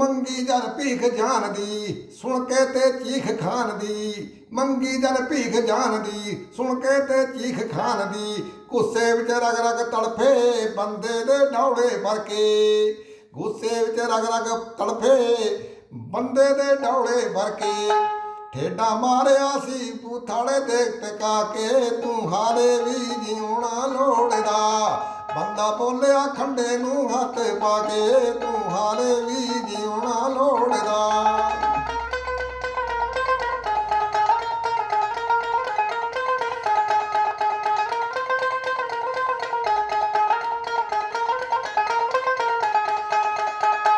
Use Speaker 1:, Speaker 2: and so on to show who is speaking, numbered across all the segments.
Speaker 1: ਮੰਗੀ ਜਲ ਭੀਖ ਜਾਨ ਦੀ, ਸੁਣ ਕੇ ਤੇ ਚੀਖ ਖਾਨ ਦੀ। ਮੰਗੀ ਜਲ ਭੀਖ ਜਾਣ ਦੀ, ਸੁਣ ਕੇ ਤੇ ਚੀਖ ਖਾਨ ਦੀ। ਗੁੱਸੇ ਵਿੱਚ ਰਗ ਰਗ ਤੜਫੇ ਬੰਦੇ ਦੇ ਡੌੜੇ ਵਰਕੇ ਗੁੱਸੇ ਵਿੱਚ ਰਗ ਰਗ ਤੜਫੇ ਬੰਦੇ ਦੇ ਡੌੜੇ ਵਰਕੇ ਠੇਡਾ ਮਾਰਿਆ ਸੀ ਬੂਥਾੜੇ ਦੇ ਟਿਕਾ ਕੇ, ਤੂੰ ਹਾਰੇ ਵੀ ਜਿਉਣਾ ਲੋੜਦਾ। ਬੰਦਾ ਬੋਲਿਆ, ਖੰਡੇ ਨੂੰ ਹੱਥ ਪਾ ਕੇ ਤੂੰ ਹਾਲੇ ਵੀ ਜਿਉਣਾ ਲੋੜਦਾ।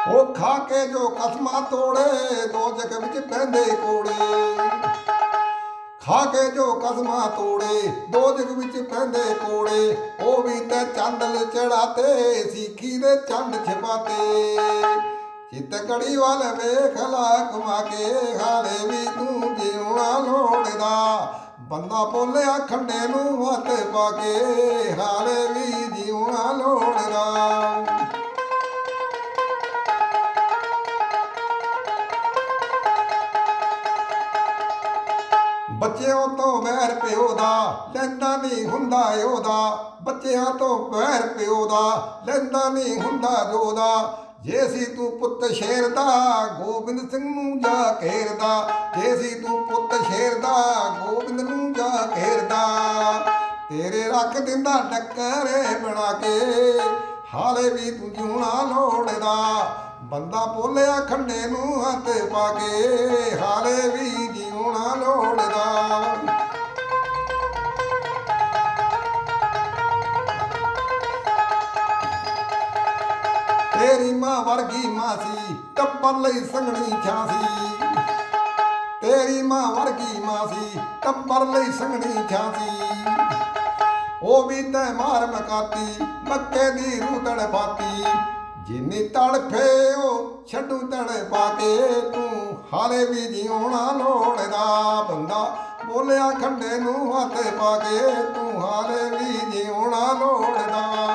Speaker 1: ਉਹ ਖਾ ਕੇ ਜੋ ਕਸਮਾਂ ਤੋੜੇ, ਦੋ ਜਗ ਵਿੱਚ ਪੈਂਦੇ ਕੋੜੇ। ਖਾ ਕੇ ਜੋ ਕਸਮਾਂ ਤੋੜੇ ਦੋ ਜਗ ਵਿੱਚ ਪੈਂਦੇ ਕੋੜੇ, ਉਹ ਵੀ ਤੇ ਚੰਦਲ ਚੜਾਤੇ, ਸਿੱਖੀ ਦੇ ਚੰਦ ਛਪਾਤੇ। ਚਿੱਤ ਕੜੀ ਵਾਲ ਵੇਖ ਲਾ ਕਮਾ ਕੇ ਹਾਲੇ ਵੀ ਤੂੰ ਜਿਉਣਾ ਲੋੜਦਾ। ਬੰਦਾ ਬੋਲਿਆ ਖੰਡੇ ਨੂੰ ਹੱਥ ਪਾ ਕੇ ਹਾਲੇ ਵੀ ਬੱਚਿਆਂ ਤੋਂ ਵੈਰ ਪਿਓ ਦਾ, ਲੈਂਦਾ ਨਹੀਂ ਹੁੰਦਾ ਉਹਦਾ ਬੱਚਿਆਂ ਤੋਂ ਵੈਰ ਪਿਓ ਦਾ, ਲੈਂਦਾ ਨਹੀਂ ਹੁੰਦਾ ਜੋਦਾ। ਜੇ ਸੀ ਤੂੰ ਪੁੱਤ ਸ਼ੇਰ ਦਾ, ਗੋਬਿੰਦ ਸਿੰਘ ਨੂੰ ਜਾ ਘੇਰਦਾ ਜੇ ਸੀ ਤੂੰ ਪੁੱਤ ਸ਼ੇਰ ਦਾ, ਗੋਬਿੰਦ ਨੂੰ ਜਾ ਘੇਰਦਾ ਤੇਰੇ ਰੱਖ ਦਿੰਦਾ ਟੱਕਰੇ ਬਣਾ ਕੇ, ਹਾਲੇ ਵੀ ਤੂੰ ਜਿਉਣਾ ਲੋੜਦਾ। ਬੰਦਾ ਬੋਲਿਆ ਖੰਡੇ ਨੂੰ ਹੱਥ ਪਾ ਕੇ ਤੇਰੀ ਮਾਂ ਵਰਗੀ ਮਾਸੀ ਟੱਪਰ ਲਈ ਸੰਗਣੀ ਛਾਂਸੀ। ਤੇਰੀ ਮਾਂ ਵਰਗੀ ਮਾਸੀ ਟੱਪਰ ਲਈ ਸੰਗਣੀ ਛਾਂਸੀ। ਉਹ ਵੀ ਤੈ ਮਾਰ ਮਕਾਤੀ, ਮੱਕੇ ਦੀ ਰੂਤੜ ਤੜਫਾਤੀ ਜਿੰਨੀ ਤੜਫੇ ਉਹ ਛੱਡੂ ਤੜ ਪਾ ਕੇ ਤੂੰ ਹਾਲੇ ਵੀ ਜਿਉਣਾ ਲੋੜਦਾ, ਬੰਦਾ ਬੋਲਿਆ ਖੰਡੇ ਨੂੰ ਹੱਥ ਪਾ ਕੇ। ਤੂੰ ਹਾਲੇ ਵੀ ਜਿਉਣਾ ਲੋੜਦਾ।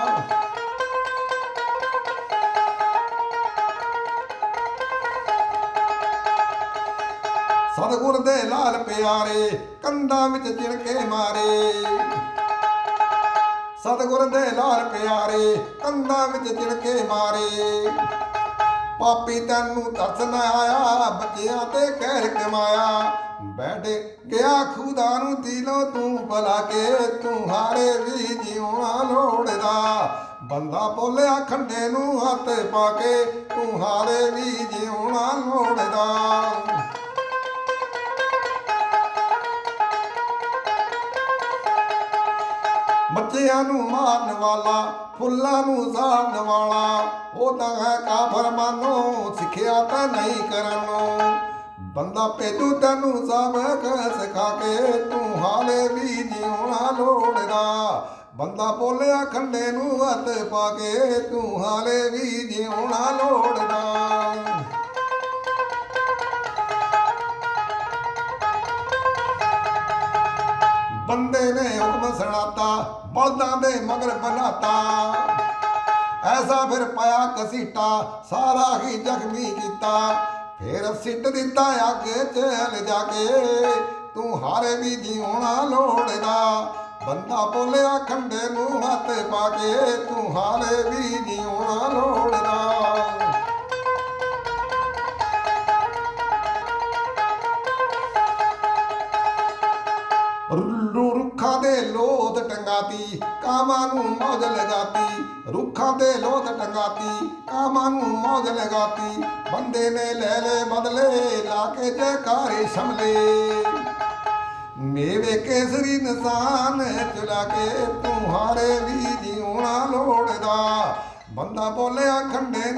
Speaker 1: ਸਤਿਗੁਰ ਦੇ ਲਾਲ ਪਿਆਰੇ, ਕੰਧਾਂ ਵਿੱਚ ਜਿਣਕੇ ਮਾਰੇ। ਸਤਿਗੁਰ ਦੇ ਲਾਲ ਪਿਆਰੇ, ਕੰਧਾਂ ਵਿੱਚ ਜਿਣਕੇ ਮਾਰੇ। ਪਾਪੀ ਤੈਨੂੰ ਤਰਸ ਨਾ ਆਇਆ, ਬੱਚਿਆਂ ਤੇ ਕਹਿਰ ਕਮਾਇਆ। ਬੈਠ ਗਿਆ ਖੁਦਾ ਨੂੰ ਦਿਲੋਂ, ਤੂੰ ਬਲਾ ਕੇ ਤੂੰ ਹਾਰੇ ਵੀ ਜਿਉਣਾ ਲੋੜਦਾ। ਬੰਦਾ ਬੋਲਿਆ ਖੰਡੇ ਨੂੰ ਹੱਥ ਪਾ ਕੇ, ਤੂੰ ਹਾਰੇ ਵੀ ਜਿਉਣਾ ਲੋੜਦਾ। ਬੱਚਿਆਂ ਨੂੰ ਮਾਰਨ ਵਾਲਾ, ਫੁੱਲਾਂ ਨੂੰ ਸਾੜਨ ਵਾਲਾ, ਉਹ ਤਾਂ ਹੈ ਕਾਫਰ ਮਾਨੋ, ਸਿੱਖਿਆ ਤਾਂ ਨਹੀਂ ਕਰਨੋ। ਬੰਦਾ ਭੇਜੂ ਤੈਨੂੰ ਸਬਕ ਸਿਖਾ ਕੇ, ਤੂੰ ਹਾਲੇ ਵੀ ਜਿਉਣਾ ਲੋੜਦਾ। ਬੰਦਾ ਬੋਲਿਆ ਖੰਡੇ ਨੂੰ ਹੱਥ ਪਾ ਕੇ, ਤੂੰ ਹਾਲੇ ਵੀ ਜਿਉਣਾ ਲੋੜਦਾ। ਬੰਦੇ ਨੇ ਹੁਕਮ ਸੁਣਾਤਾ ਬਲਦਾਂ ਦੇ ਮਗਰ ਬਨਾਤਾ। ਐਸਾ ਫਿਰ ਪਾਇਆ ਕਸੀਟਾ, ਸਾਰਾ ਹੀ ਜ਼ਖਮੀ ਕੀਤਾ। ਫਿਰ ਸਿੱਟ ਦਿੱਤਾ ਅੱਗੇ ਚਲ ਜਾ ਕੇ। ਤੂੰ ਹਾਰੇ ਵੀ ਜਿਉਣਾ ਲੋੜਦਾ। ਬੰਦਾ ਬੋਲਿਆ ਖੰਡੇ ਨੂੰ ਹੱਥ ਪਾ ਕੇ, ਤੂੰ ਹਾਲੇ ਵੀ ਜਿਉਣਾ ਲੋੜਦਾ। ਰੁੱਖਾਂ ਦੇ ਲੋਧ ਟੰਗਾਤੀ, ਕਾਮਾਂ ਨੂੰ ਮੌਜ ਲਗਾਤੀ। ਰੁੱਖਾਂ ਦੇ ਲੋਧ ਟੰਗਾਤੀ, ਕਾਮਾਂ ਨੂੰ ਮੌਜ ਲਗਾਤੀ। ਬੰਦੇ ਨੇ ਲੈ ਲੈ ਬਦਲੇ, ਲਾ ਕੇ ਜੈਕਾਰੇ ਸ਼ਮਲੇ ਮੇਵੇ ਕੇਸਰੀ ਨਿਸ਼ਾਨ ਚੁਲਾ ਕੇ ਤੂੰ ਹਾਰੇ ਵੀ ਜਿਉਣਾ ਲੋੜਦਾ। ਬੰਦਾ ਬੋਲਿਆ, ਖੰਡੇ